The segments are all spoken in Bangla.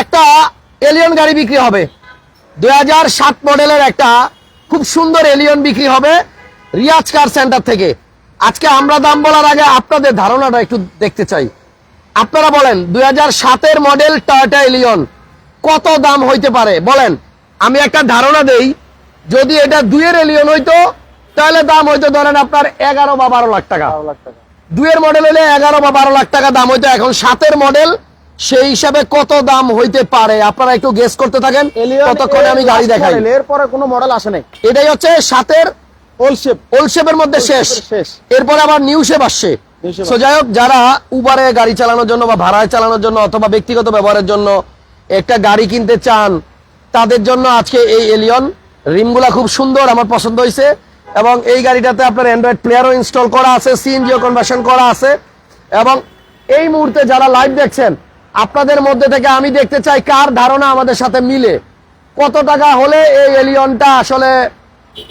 একটা এলিয়ন গাড়ি বিক্রি হবে। দুই সাত মডেলের একটা খুব সুন্দর এলিয়ন বিক্রি হবে রিয়াজ কার সেন্টার থেকে। আজকে আমরা দাম বলার আগে আপনাদের ধারণাটা একটু দেখতে চাই। আপনারা বলেন দুই হাজার সাতের মডেল টয়টা এলিয়ন কত দাম হইতে পারে? বলেন আমি একটা ধারণা দেই যদি এটা দুইয়ের এলিয়ন হইতো তাহলে দাম হইতো ধরেন আপনার এগারো বা বারো লাখ টাকা। বারো লাখ টাকা। দুইয়ের মডেল হলে এগারো বা বারো লাখ টাকা দাম হইতো। এখন সাতের মডেল সেই হিসাবে কত দাম হইতে পারে? আপনারা একটু গেস করতে থাকেন। ততক্ষণে আমি গাড়ি দেখাই? এরপরে কোনো মডেল আসে নাই। এটাই হচ্ছে সাতের ওল্ড শেপ ওল্ড মধ্যে শেষ। শেষ। এরপরে আবার নিউ শেপ আসছে। সো যাই হোক যারা উবারে গাড়ি চালানোর জন্য বা ভাড়ায় চালানোর জন্য অথবা ব্যক্তিগত ব্যবহারের জন্য একটা গাড়ি কিনতে চান তাদের জন্য আজকে এই এলিয়ন রিমগুলা খুব সুন্দর আমার পছন্দ হয়েছে এবং এই গাড়িটাতে আপনার অ্যান্ড্রয়েড প্লেয়ারও ইনস্টল করা আছে সিএনজিও কনভার্সন করা আছে। এবং এই মুহূর্তে যারা লাইভ দেখছেন আপনাদের মধ্যে থেকে আমি দেখতে চাই কার ধারণা আমাদের সাথে মিলে। কত টাকা হলে এই এলিয়নটা আসলে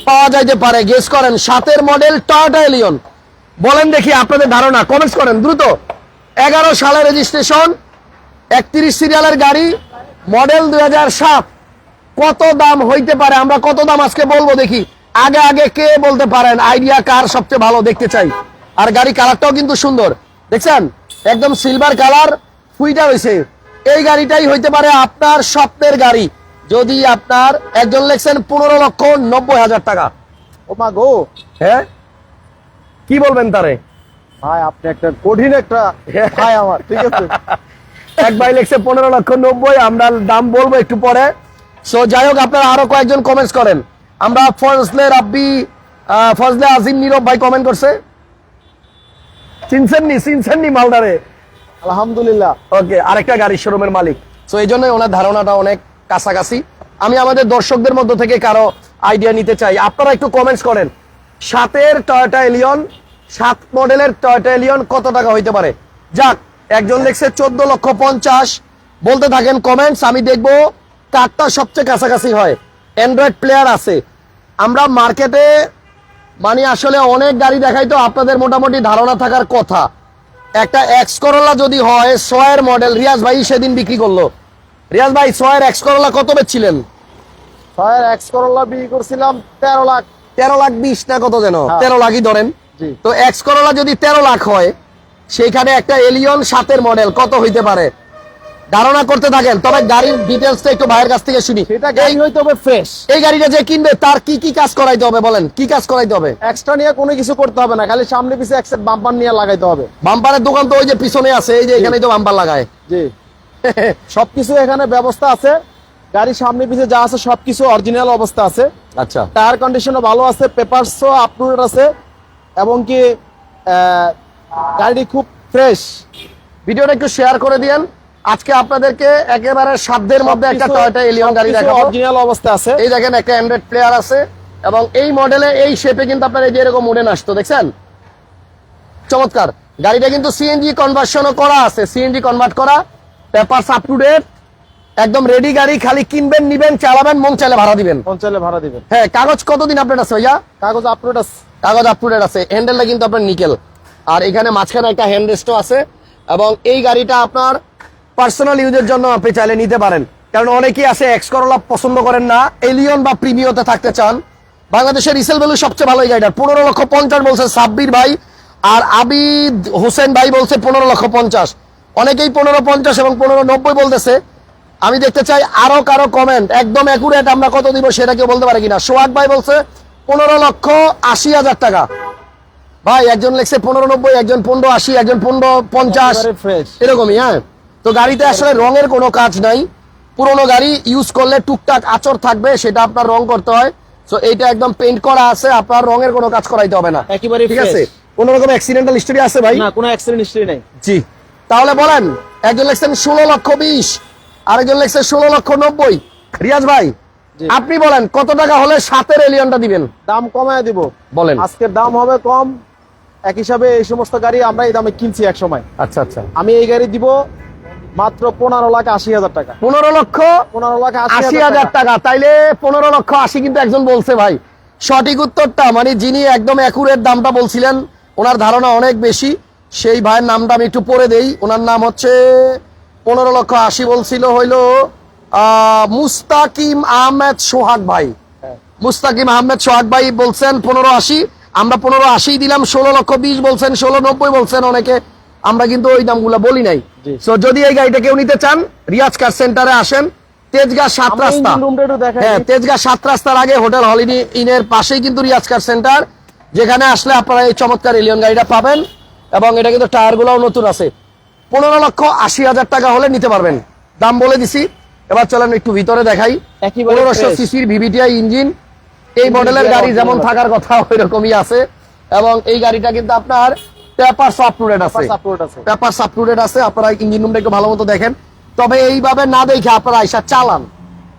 পাওয়া যাইতে পারে? গেস করেন, সাতের মডেল টয়টা এলিয়ন বলেন দেখি আপনাদের ধারণা কমেন্টস করেন দ্রুত। এগারো সালের রেজিস্ট্রেশন একত্রিশ সিরিয়ালের গাড়ি মডেল দুই হাজার সাত। কত দাম হইতে পারে? আমরা কত দাম আজকে বলব দেখি। আগে আগে কে বলতে পারেন? আইডিয়া কার সবচেয়ে ভালো দেখতে চাই। আর গাড়ি কালারটাও কিন্তু সুন্দর। দেখছেন? একদম সিলভার কালার ফুইটা হয়েছে এই গাড়িটাই হইতে পারে আপনার স্বপ্নের গাড়ি। যদি আপনার একজন লেখছেন পনেরো লক্ষ নব্বই হাজার টাকা। ও মা গো। হ্যাঁ? কি বলবেন তারে? ভাই আপনি একটা কঠিন একটা ভাই আমার ঠিক আছে? এক ভাই লিখছে পনেরো লক্ষ নব্বই আমরা দাম বলব একটু পরে। সো যাই হোক আপনারা আরও কয়েকজন কমেন্টস করেন। আমরা ফজলে রাব্বি ফজলে আজিম নীরব ভাই কমেন্ট করছে। চিনছেননি চিনছেননি মালদারে? আলহামদুলিল্লাহ। ওকে আরেকটা গাড়ি শোরুমের মালিক। সো এই জন্যই ওনার ধারণাটা অনেক কাছাকাছি। আমি আমাদের দর্শকদের মধ্য থেকে কারও আইডিয়া নিতে চাই। আপনারা একটু কমেন্টস করেন। সাতের টয়োটা এলিয়ন সাত মডেলের টয়োটা এলিয়ন কত টাকা হইতে পারে? যাক, একজন দেখছে চোদ্দ লক্ষ পঞ্চাশ। বলতে থাকেন কমেন্টস আমি দেখব কারটা সবচেয়ে কাছাকাছি হয়। অ্যান্ড্রয়েড প্লেয়ার আছে। আমরা মার্কেটে মানে আসলে অনেক গাড়ি দেখাই তো, আপনাদের মোটামুটি ধারণা থাকার কথা। একটা এক্স করলা যদি হয় সয়ের মডেল রিয়াজ ভাই সেদিন বিক্রি করল। রিয়াজ ভাই সয়ের এক্স করলা কত বেচছিলেন? ছয়ের এক্স করলা বিক্রি করছিলাম তেরো লাখ। তেরো লাখ বিশ না কত যেন? হ্যাঁ। তেরো লাখই ধরেন। জি। তো এক্স করলা যদি তেরো লাখ হয় সেইখানে একটা এলিয়ন সাতের মডেল কত হইতে পারে? ধারণা করতে থাকেন তবে গাড়ির ডিটেলসটা একটু ভাইয়ের কাছ থেকে শুনি। সেটা গাড়ি হইতে হবে ফ্রেশ এই গাড়িটা যে কিনবে তার কি কি কাজ করাইতে হবে বলেন? কি কাজ করাইতে হবে? এক্সট্রা নিয়ে কোনো কিছু করতে হবে না খালি সামনে পিছে এক সেট বাম্পার নিয়ে লাগাইতে হবে। বাম্পারের দোকান তো ওই যে পিছনে আছে এই যে এখানেই তো বাম্পার লাগায়। জি। সবকিছু এখানে ব্যবস্থা আছে। গাড়ির সামনে পিছে যা আছে সবকিছু অরিজিনাল অবস্থা আছে। আচ্ছা। টায়ার কন্ডিশনও ভালো আছে পেপারসও আপটুডেট আছে এবং কি গাড়িটি খুব ফ্রেশ ভিডিওটা একটু শেয়ার করে দিয়েন। আজকে আপনাদেরকে একেবারে সাধ্যের মধ্যে একটা টয়োটা এলিয়ন গাড়ি দেখাবো। অরিজিনাল অবস্থা আছে। এই দেখেন একটা অ্যান্ড্রয়েড প্লেয়ার আছে এবং এই মডেলে এই শেপে কিন্তু আপনার এই যে এরকম উডেন আসতো দেখছেন? চমৎকার। গাড়িটা কিন্তু সিএনজি কনভার্সনও করা আছে। সিএনজি কনভার্ট করা পেপারস আপ টু ডেট একদম রেডি গাড়ি খালি কিনবেন নিবেন চালাবেন মন চাইলে ভাড়া দিবেন। মন চাইলে ভাড়া দিবেন। হ্যাঁ কাগজ কতদিন আপডেট আছে ভাইয়া? কাগজ আপলোড আছে। কাগজ আপ টু ডেট আছে। হ্যান্ডেলটা কিন্তু আপনার নিকেল আর এখানে মাঝখানে একটা হ্যান্ড রেস্টও আছে। এবং এই গাড়িটা আপনার পার্সোনাল ইউজের জন্য আপনি চাইলে নিতে পারেন। কারণ অনেকেই আছে এক্স করোলা পছন্দ করেন না এলিয়ন বা প্রিমিয়তে থাকতে চান। বাংলাদেশের রিসেল ভ্যালু সবচেয়ে ভালো এই পনেরো লক্ষ পঞ্চাশ বলছে সাব্বির ভাই আর আবিদ হোসেন ভাই বলছে পনেরো লক্ষ পঞ্চাশ। অনেকেই পনেরো পঞ্চাশ এবং পনেরো নব্বই বলতেছে। আমি দেখতে চাই আরও কারও কমেন্ট একদম অ্যাকুরেট আমরা কত দিব সেটা কেউ বলতে পারে কিনা। সোহাগ ভাই বলছে পনেরো লক্ষ আশি হাজার টাকা। ভাই একজন লেখছে পনেরো নব্বই একজন পনেরো আশি একজন পনেরো পঞ্চাশ। এরকমই হ্যাঁ। তো গাড়িতে আসলে রঙের কোনো কাজ নাই। পুরোনো গাড়ি ইউজ করলে টুকটাক আচর থাকবে সেটা আপনার রং করতে হয়। তো এইটা একদম পেইন্ট করা আছে আপনার রঙের কোনো কাজ করাইতে হবে না। একেবারে ঠিক আছে? কোন রকম অ্যাক্সিডেন্টাল হিস্টরি আছে ভাই? না কোনো অ্যাক্সিডেন্ট হিস্ট্রি নেই। জি। তাহলে বলেন একজন লেখছেন ষোলো লক্ষ বিশ আরেকজন লেখছে ষোলো লক্ষ নব্বই। রিয়াজ ভাই আপনি বলেন কত টাকা হলে সাতের এলিয়নটা দিবেন? দাম কমায় দিব। বলেন। আজকের দাম হবে কম। এক হিসাবে এই সমস্ত গাড়ি আমরা এই দামে কিনছি এক সময়। আচ্ছা আচ্ছা। আমি এই গাড়ি দিব মাত্র পনেরো লাখ আশি হাজার টাকা। পনেরো লক্ষ পনেরো লাখ আশি হাজার টাকা। তাইলে পনেরো লক্ষ আশি কিন্তু একজন বলছে ভাই। সঠিক উত্তরটা মানে যিনি একদম অ্যাকুরেট দামটা বলছিলেন ওনার ধারণা অনেক বেশি। সেই ভাইয়ের নামটা আমি একটু পড়ে দেই। ওনার নাম হচ্ছে পনেরো লক্ষ আশি বলছিল হইল আহ, মুস্তাকিম আহমেদ সোহাগ ভাই। হ্যাঁ। মুস্তাকিম আহমেদ সোহাগ ভাই বলছেন পনেরো আশি। আমরা পনেরো আশি দিলাম ষোলো লক্ষ বিশ বলছেন ষোলো নব্বই বলছেন অনেকে। আমরা কিন্তু ওই দামগুলো বলি নাই। তো যদি এই গাড়িটা কেউ নিতে চান রিয়াজ কার সেন্টারে আসেন তেজগাঁ সাত রাস্তা। হ্যাঁ তেজগাঁ সাত রাস্তার আগে হোটেল হলিডে ইনের পাশেই কিন্তু রিয়াজ কার সেন্টার যেখানে আসলে আপনারা এই চমৎকার এলিয়ন গাড়িটা পাবেন এবং এটা কিন্তু টায়ার গুলাও নতুন আছে। পনেরো লক্ষ আশি হাজার টাকা হলে নিতে পারবেন। দাম বলে দিছি। এবার চলেন একটু ভিতরে দেখাই। পনেরোশো সিসির ভিভিটিআই ইঞ্জিন। এই মডেলের গাড়ি যেমন থাকার কথা ওই রকমই আছে। এবং এই গাড়িটা কিন্তু আপনার পেপার আপটুডেট আছে। সাপোর্ট আছে। পেপার আপটুডেট আছে আপনারা ইঞ্জিন রুমটা একটু ভালো মতো দেখেন। তবে এইভাবে না দেখে আপনারা আইসা চালান।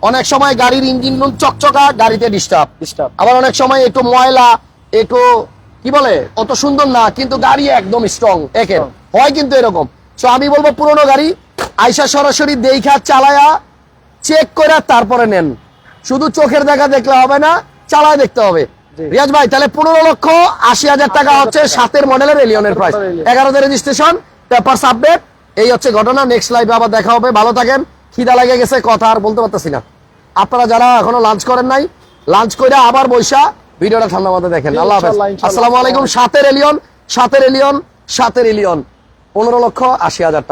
অনেক সময় গাড়ির ইঞ্জিন রুম চকচকা গাড়িতে ডিস্টার্ব ডিস্টার্ব আবার অনেক সময় একটু ময়লা একটু কি বলে অত সুন্দর না কিন্তু গাড়ি একদম স্ট্রং একের। হয় কিন্তু এরকম। তো আমি বলব পুরোনো গাড়ি আইসা সরাসরি দেখা চালায়া চেক করে তারপরে নেন। শুধু চোখের দেখা দেখলে হবে না চালায় দেখতে হবে। রিয়াজ ভাই তাহলে পনেরো লক্ষ আশি হাজার টাকা হচ্ছে সাতের মডেলের এলিয়নের প্রাইস। এগারোতে রেজিস্ট্রেশন পেপার আপডেট এই হচ্ছে ঘটনা নেক্সট লাইভে আবার দেখা হবে। ভালো থাকেন। খিদা লেগে গেছে কথা আর বলতে পারতেছি না। আপনারা যারা এখনও লাঞ্চ করেন নাই লাঞ্চ করে আবার বৈশা ভিডিওটা ঠান্ডা মাথায় দেখেন। আল্লাহ হাফেজ। আসসালামু আলাইকুম সাতের এলিয়ন সাতের এলিয়ন সাতের এলিয়ন পনেরো লক্ষ আশি হাজার টাকা।